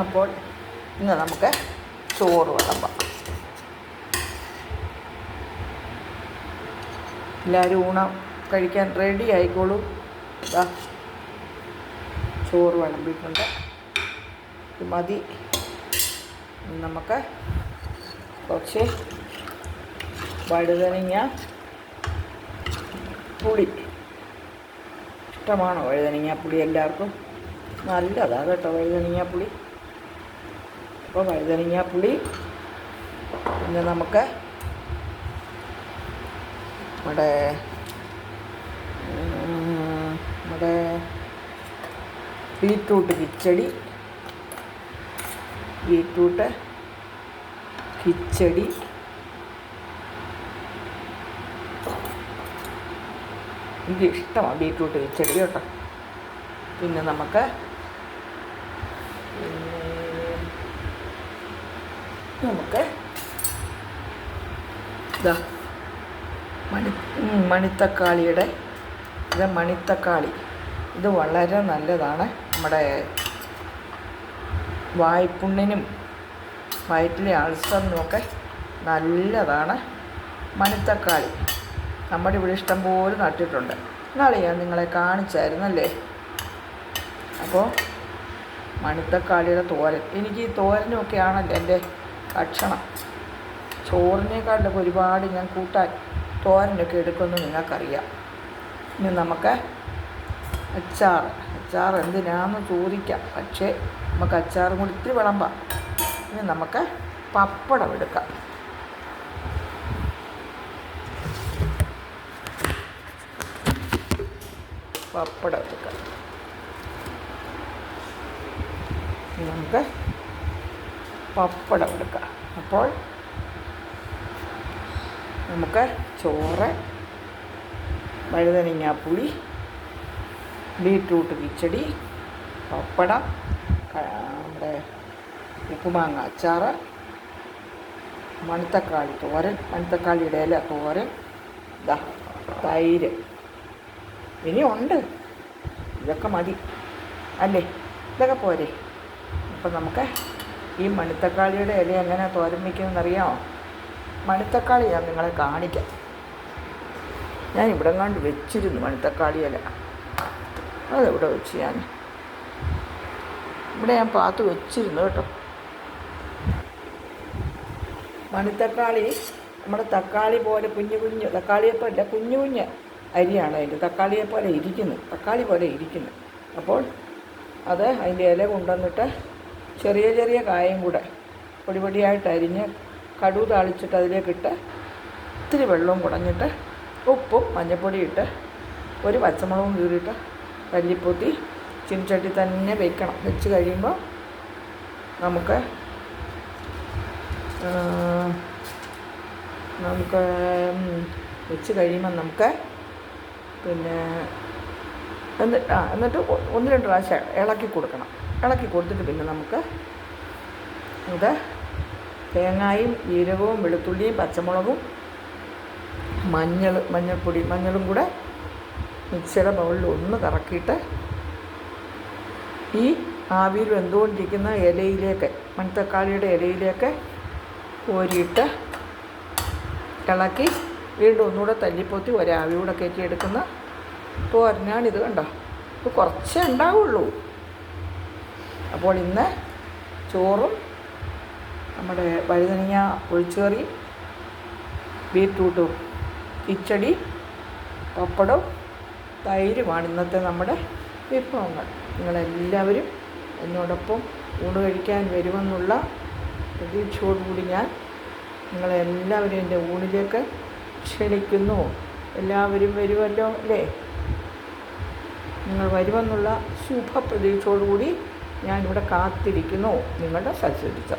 അപ്പോൾ ഇന്ന് നമുക്ക് ചോറ് വിളമ്പാം എല്ലാവരും ഊണം കഴിക്കാൻ റെഡി ആയിക്കോളൂ. ഇതാ ചോറ് വിളമ്പിയിട്ടുണ്ട്. ഇത് മതി. നമുക്ക് കുറച്ച് വഴുതനങ്ങ പുളി. ഇഷ്ടമാണോ വഴുതനങ്ങ പുളി എല്ലാവർക്കും? നല്ലതാണ് കേട്ടോ വഴുതനങ്ങ പുളി. അപ്പോൾ വഴുതനങ്ങ പുളി പിന്നെ നമുക്ക് നമ്മുടെ നമ്മുടെ ബീറ്റ്റൂട്ട് കിച്ചടി ബീറ്റ്റൂട്ട് കിച്ചടി എനിക്ക് ഇഷ്ടമാണ് ബീറ്റ്റൂട്ട് കിച്ചടി കേട്ടോ. പിന്നെ നമുക്ക് നമുക്ക് ഇതാ മണി മണിത്തക്കാളിയുടെ ഇത് മണിത്തക്കാളി. ഇത് വളരെ നല്ലതാണ്. നമ്മുടെ വായ്പുണ്ണിനും വയറ്റിലെ അൾസറിനുമൊക്കെ നല്ലതാണ് മണിത്തക്കാളി. നമ്മുടെ ഇവിടെ ഇഷ്ടം പോലെ നട്ടിട്ടുണ്ട്. നാളെ ഞാൻ നിങ്ങളെ കാണിച്ചായിരുന്നല്ലേ? അപ്പോൾ മണിത്തക്കാളിയുടെ തോരൻ. എനിക്ക് ഈ തോരനുമൊക്കെയാണല്ലോ എന്റെ ഭക്ഷണം. ചോറിനേക്കാളിലൊക്കെ ഒരുപാട് ഞാൻ കൂട്ടാൻ തോരനൊക്കെ എടുക്കുമെന്ന് നിങ്ങൾക്കറിയാം. ഇനി നമുക്ക് അച്ചാർ. അച്ചാർ എന്തിനാണെന്ന് ചോദിക്കാം. പക്ഷേ നമുക്ക് അച്ചാറും കൂടി ഇത്തിരി വിളമ്പാം. ഇനി നമുക്ക് പപ്പടം എടുക്കാം. പപ്പടം എടുക്കാം. നമുക്ക് പപ്പടം എടുക്കുക. അപ്പോൾ നമുക്ക് ചോറ് വഴുതനങ്ങാപ്പുളി ബീട്രൂട്ട് കിച്ചടി പപ്പടം നമ്മുടെ ഉപ്പുമാങ്ങ അച്ചാറ് മണത്തക്കാളി തോരൻ മണത്തക്കാളിയുടെ ഇല തോരൻ ഇതാ തൈര്. ഇനിയുണ്ട് ഇതൊക്കെ മതി. അല്ലേ? ഇതൊക്കെ പോരെ. അപ്പം നമുക്ക് ഈ മണിത്തക്കാളിയുടെ ഇല എങ്ങനെ തോരൻ വയ്ക്കുന്നതെന്നറിയാമോ മണിത്തക്കാളി ഞാൻ നിങ്ങളെ കാണിക്കാം. ഞാൻ ഇവിടെ കണ്ട് വെച്ചിരുന്നു മണിത്തക്കാളി ഇല. അതെവിടെ വെച്ച് ഞാൻ? ഇവിടെ ഞാൻ പാത്ത് വെച്ചിരുന്നു കേട്ടോ. മണിത്തക്കാളി നമ്മുടെ തക്കാളി പോലെ കുഞ്ഞു കുഞ്ഞു തക്കാളിയെപ്പോലെ കുഞ്ഞു കുഞ്ഞ് അരിയാണ് അതിന്റെ തക്കാളിയെ പോലെ ഇരിക്കുന്നത് തക്കാളി പോലെ ഇരിക്കുന്നത് അപ്പോൾ അത് അതിന്റെ ഇല കൊണ്ടുവന്നിട്ട് ചെറിയ ചെറിയ കായും കൂടെ പൊടി പൊടിയായിട്ട് അരിഞ്ഞ് കടു താളിച്ചിട്ട് അതിലേക്കിട്ട് ഇത്തിരി വെള്ളവും കുടഞ്ഞിട്ട് ഉപ്പും മഞ്ഞൾപ്പൊടി ഇട്ട് ഒരു പച്ചമുളകും കീറിയിട്ട് തല്ലിപ്പൊത്തി ചിൻചട്ടി തന്നെ വെക്കണം. വെച്ച് കഴിയുമ്പോൾ നമുക്ക് നമുക്ക് വെച്ച് കഴിയുമ്പോൾ നമുക്ക് പിന്നെ എന്നിട്ട് ആ എന്നിട്ട് ഒന്ന് രണ്ട് പ്രാവശ്യം ഇളക്കി കൊടുക്കണം. ഇളക്കി കൊടുത്തിട്ട് പിന്നെ നമുക്ക് ഇത് തേങ്ങായും ജീരകവും വെളുത്തുള്ളിയും പച്ചമുളകും മഞ്ഞൾ മഞ്ഞൾപ്പൊടി മഞ്ഞളും കൂടെ മിക്സിയുടെ മുകളിൽ ഒന്ന് കറക്കിയിട്ട് ഈ ആവിയിൽ വെന്തുകൊണ്ടിരിക്കുന്ന ഇലയിലേക്ക് മൺതക്കാളിയുടെ ഇലയിലേക്ക് കോരിയിട്ട് ഇളക്കി വീണ്ടും ഒന്നുകൂടെ തല്ലിപ്പൊത്തി ഒരാവി കൂടെ കയറ്റിയെടുക്കുന്ന തോരനാണിത് കണ്ടോ? ഇപ്പോൾ കുറച്ചേ ഉണ്ടാവുള്ളൂ. അപ്പോൾ ഇന്ന് ചോറും നമ്മുടെ വഴുതനങ്ങ ഒഴിച്ചേറി ബീറ്റ്റൂട്ടും കിച്ചടി പപ്പടവും തൈരുമാണ് ഇന്നത്തെ നമ്മുടെ വിഭവങ്ങൾ. നിങ്ങളെല്ലാവരും എന്നോടൊപ്പം ഊണ് കഴിക്കാൻ വരുമെന്നുള്ള പ്രതീക്ഷയോടുകൂടി ഞാൻ നിങ്ങളെല്ലാവരും എന്റെ ഊണിലേക്ക് ക്ഷണിക്കുന്നു. എല്ലാവരും വരുമല്ലോ അല്ലേ? നിങ്ങൾ വരുമെന്നുള്ള ശുഭപ്രതീക്ഷയോടുകൂടി ഞാനിവിടെ കാത്തിരിക്കുന്നു. നിങ്ങളുടെ സത്സരിച്ച